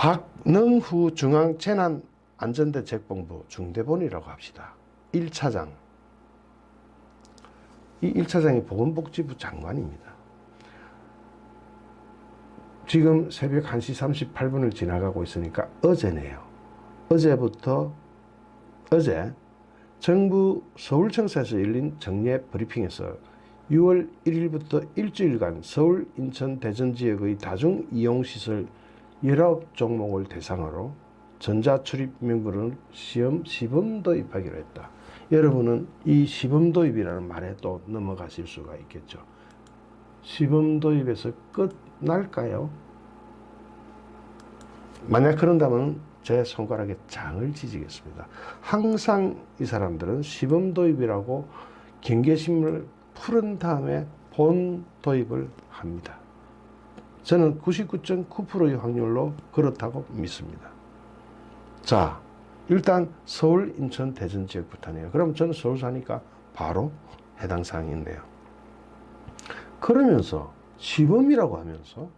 박능후 중앙재난안전대책본부 중대본이라고 합시다. 1차장. 이 1차장이 보건복지부 장관입니다. 지금 새벽 1시 38분을 지나가고 있으니까 어제네요. 어제부터 어제 정부 서울청사에서 열린 정례 브리핑에서 6월 1일부터 일주일간 서울, 인천, 대전 지역의 다중 이용시설 19종목을 대상으로 전자출입 명부를 시험 시범 도 입하기로 했다. 여러분은 이 시범 도입이라는 말에 또 넘어가실 수가 있겠죠. 시범 도입에서 끝날까요? 만약 그런다면 제 손가락에 장을 지지겠습니다. 항상 이 사람들은 시범 도입이라고 경계심을 풀은 다음에 본 도입을 합니다. 저는 99.9%의 확률로 그렇다고 믿습니다. 자, 일단 서울, 인천, 대전 지역부터네요. 그럼 저는 서울 사니까 바로 해당 사항인데요. 그러면서 시범이라고 하면서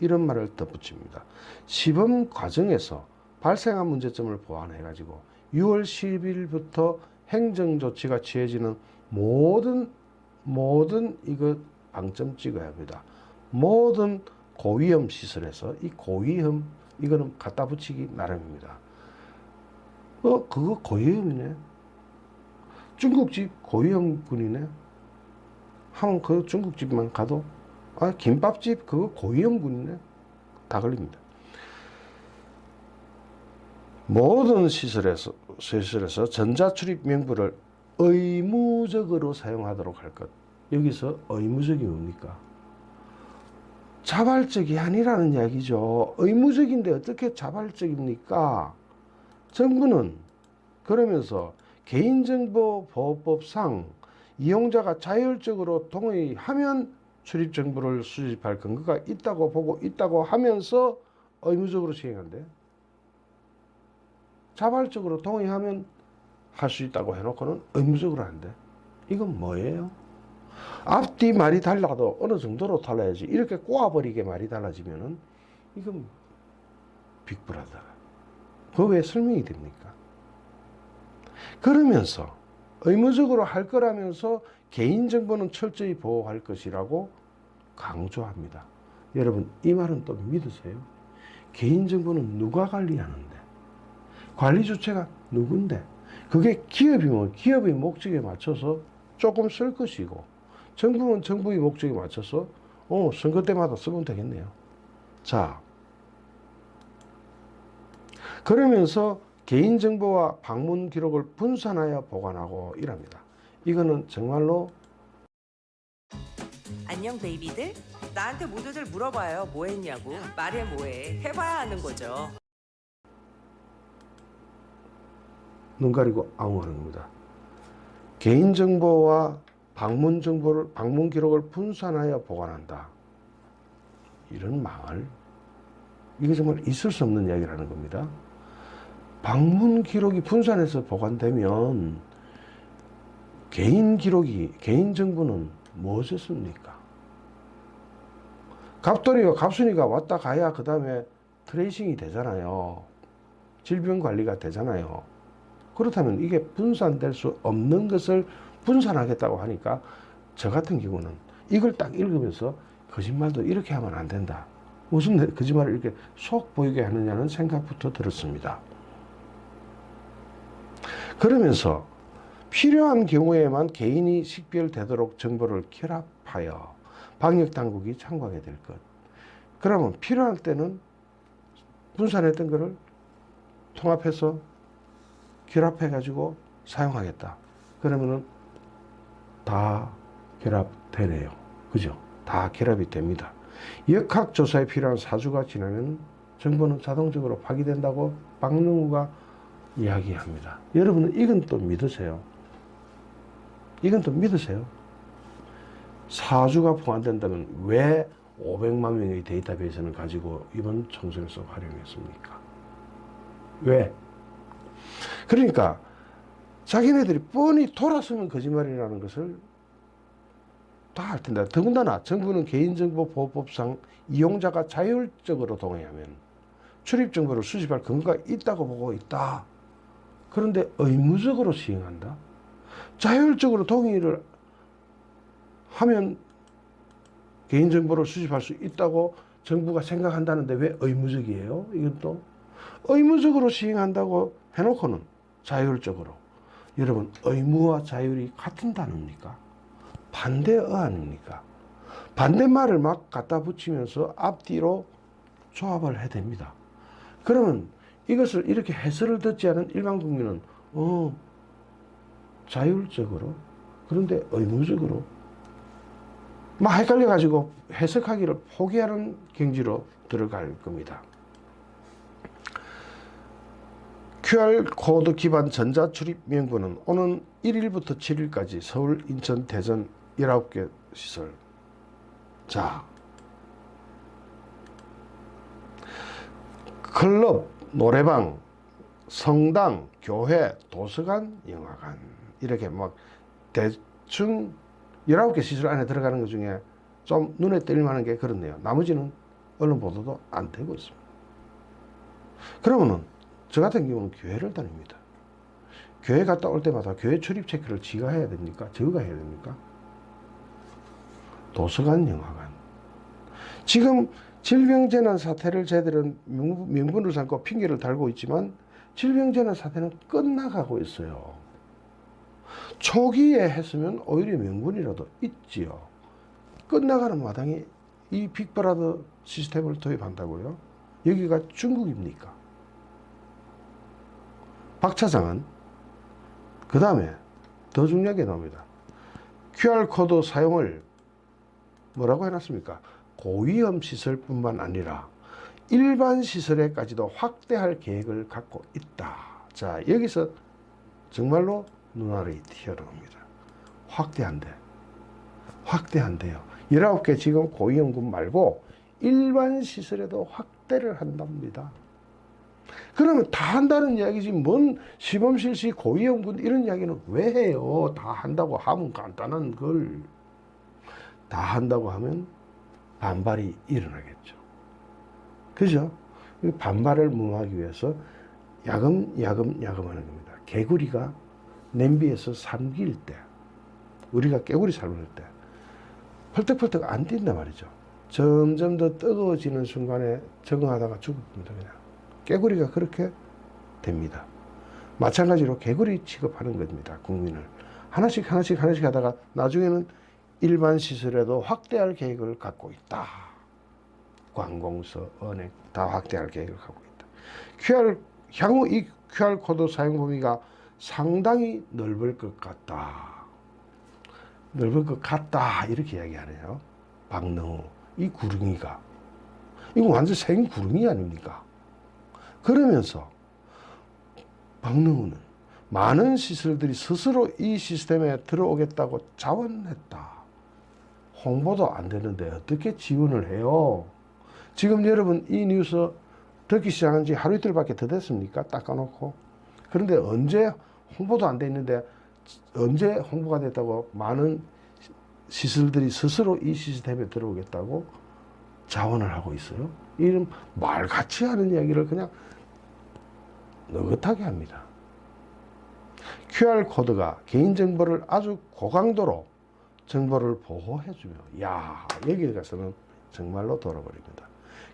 이런 말을 덧붙입니다. 시범 과정에서 발생한 문제점을 보완해가지고 6월 10일부터 행정조치가 취해지는 모든 모든 이거 방점 찍어야 합니다. 모든 고위험 시설에서 이 고위험 이거는 갖다 붙이기 나름입니다. 어 그거 고위험이네. 중국집 고위험 군이네. 하면 그 중국집만 가도 아 김밥집 그거 고위험 군이네. 다 걸립니다. 모든 시설에서 시설에서 전자출입 명부를 의무적으로 사용하도록 할 것. 여기서 의무적이 뭡니까? 자발적이 아니라는 이야기죠. 의무적인데 어떻게 자발적입니까? 정부는 그러면서 개인정보보호법상 이용자가 자율적으로 동의하면 출입 정보를 수집할 근거가 있다고 보고 있다고 하면서 의무적으로 시행한대. 자발적으로 동의하면 할 수 있다고 해놓고는 의무적으로 한대. 이건 뭐예요? 앞뒤 말이 달라도 어느 정도로 달라야지. 이렇게 꼬아버리게 말이 달라지면은 이건 빅브라더. 그왜 설명이 됩니까? 그러면서 의무적으로 할 거라면서 개인정보는 철저히 보호할 것이라고 강조합니다. 여러분, 이 말은 또 믿으세요? 개인정보는 누가 관리하는데? 관리 주체가 누군데? 그게 기업이면 기업의 목적에 맞춰서 조금 쓸 것이고, 정부는 정부의 목적에 맞춰서 어, 선거 때마다 쓰면 되겠네요. 자, 그러면서 개인정보와 방문 기록을 분산하여 보관하고 이랍니다. 이거는 정말로 안녕 베이비들 나한테 모두들 물어봐요 뭐 했냐고 말해 뭐해 해봐야 하는 거죠 눈 가리고 아웅하는 겁니다. 개인정보와 방문 정보를 방문 기록을 분산하여 보관한다. 이런 망을 이게 정말 있을 수 없는 이야기라는 겁니다. 방문 기록이 분산해서 보관되면 개인 기록이 개인 정보는 무엇이었습니까? 갑돌이와 갑순이가 왔다 가야 그 다음에 트레이싱이 되잖아요. 질병 관리가 되잖아요. 그렇다면 이게 분산될 수 없는 것을 분산하겠다고 하니까 저 같은 경우는 이걸 딱 읽으면서 거짓말도 이렇게 하면 안 된다. 무슨 거짓말을 이렇게 속 보이게 하느냐는 생각부터 들었습니다. 그러면서 필요한 경우에만 개인이 식별되도록 정보를 결합하여 방역 당국이 참고하게 될 것. 그러면 필요할 때는 분산했던 것을 통합해서 결합해 가지고 사용하겠다. 그러면은 다 결합되네요. 그죠? 다 결합이 됩니다. 역학조사에 필요한 사주가 지나면 정보는 자동적으로 파기된다고 박능우가 이야기합니다. 여러분은 이건 또 믿으세요. 이건 또 믿으세요. 사주가 포함된다면 왜 500만 명의 데이터베이스를 가지고 이번 총선에서 활용했습니까? 왜? 그러니까 자기네들이 뻔히 돌았으면 거짓말이라는 것을 다할 텐데 더군다나 정부는 개인정보 보호법상 이용자가 자율적으로 동의하면 출입 정보를 수집할 근거가 있다고 보고 있다. 그런데 의무적으로 시행한다. 자율적으로 동의를 하면 개인정보를 수집할 수 있다고 정부가 생각한다는데 왜 의무적이에요? 이건 또 의무적으로 시행한다고 해놓고는 자율적으로 여러분 의무와 자율이 같은 단어입니까? 반대어 아닙니까? 반대말을 막 갖다 붙이면서 앞뒤로 조합을 해야 됩니다. 그러면 이것을 이렇게 해설을 듣지 않은 일반 국민은 어 자율적으로 그런데 의무적으로 막 헷갈려 가지고 해석하기를 포기하는 경지로 들어갈 겁니다. QR 코드 기반 전자 출입 명부는 오는 1일부터 7일까지 서울, 인천, 대전 19개 시설. 자. 클럽, 노래방, 성당, 교회, 도서관, 영화관 이렇게 막 대충 19개 시설 안에 들어가는 것 중에 좀 눈에 띌 만한 게 그렇네요. 나머지는 언론 보도도 안 되고 있습니다. 그러면은 저 같은 경우는 교회를 다닙니다. 교회 갔다 올 때마다 교회 출입 체크를 지가 해야 됩니까? 저가 해야 됩니까? 도서관, 영화관. 지금 질병재난 사태를 명- 명분을 삼고 핑계를 달고 있지만 질병재난 사태는 끝나가고 있어요. 초기에 했으면 오히려 명분이라도 있지요. 끝나가는 마당에 이 빅브라더 시스템을 도입한다고요? 여기가 중국입니까? 박 차장은 그 다음에 더 중요한 게 나옵니다. QR코드 사용을 뭐라고 해놨습니까? 고위험 시설뿐만 아니라 일반 시설에까지도 확대할 계획을 갖고 있다. 자, 여기서 정말로 눈알이 튀어나옵니다. 확대한대. 확대한대요. 19개 지금 고위험군 말고 일반 시설에도 확대를 한답니다. 그러면 다 한다는 이야기지 뭔 시범실시 고위험군 이런 이야기는 왜 해요? 다 한다고 하면 간단한 걸 다 한다고 하면 반발이 일어나겠죠. 그죠? 이 반발을 무마하기 위해서 야금 야금 야금하는 겁니다. 개구리가 냄비에서 삼킬 때 우리가 깨구리 삶을 때 펄떡펄떡 안 뛴단 말이죠. 점점 더 뜨거워지는 순간에 적응하다가 죽습니다. 그냥 깨구리가 그렇게 됩니다. 마찬가지로 개구리 취급하는 겁니다. 국민을 하나씩 하나씩 하나씩 하다가 나중에는 일반 시설에도 확대할 계획을 갖고 있다. 관공서, 은행 다 확대할 계획을 갖고 있다. QR 향후 이 QR 코드 사용 범위가 상당히 넓을 것 같다. 넓을 것 같다 이렇게 이야기하네요. 박능우 이 구릉이가 이거 완전 생 구릉이 아닙니까? 그러면서 박능우는 많은 시설들이 스스로 이 시스템에 들어오겠다고 자원했다. 홍보도 안 되는데 어떻게 지원을 해요? 지금 여러분 이 뉴스 듣기 시작한 지 하루 이틀밖에 더 됐습니까? 닦아놓고. 그런데 언제 홍보도 안 돼 있는데 언제 홍보가 됐다고 많은 시설들이 스스로 이 시스템에 들어오겠다고 자원을 하고 있어요. 이런 말 같이 하는 이야기를 그냥 느긋하게 합니다. QR코드가 개인정보를 아주 고강도로 정보를 보호해주며, 야, 여기 가서는 정말로 돌아버립니다.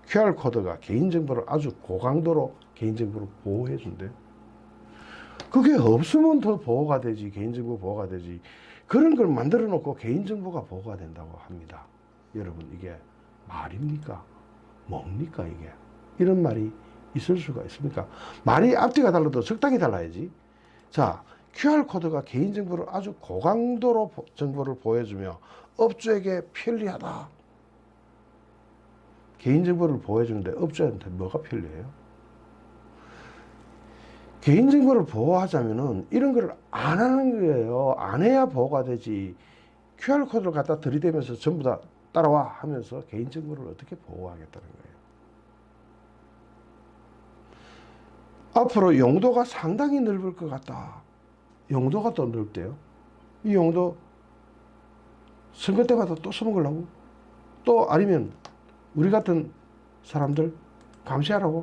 QR코드가 개인정보를 아주 고강도로 개인정보를 보호해준대. 그게 없으면 더 보호가 되지, 개인정보 보호가 되지. 그런 걸 만들어 놓고 개인정보가 보호가 된다고 합니다. 여러분, 이게 말입니까? 뭡니까, 이게? 이런 말이 있을 수가 있습니까? 말이 앞뒤가 달라도 적당히 달라야지. 자, QR코드가 개인정보를 아주 고강도로 보- 정보를 보여주며 업주에게 편리하다. 개인정보를 보여주는데 업주한테 뭐가 편리해요? 개인정보를 보호하자면은 이런 걸 안 하는 거예요. 안 해야 보호가 되지. QR코드를 갖다 들이대면서 전부 다 따라와 하면서 개인정보를 어떻게 보호하겠다는 거예요. 앞으로 용도가 상당히 넓을 것 같다. 용도가 또 넓대요. 이 용도 선거 때마다 또 써먹으려고? 또 아니면 우리 같은 사람들 감시하라고?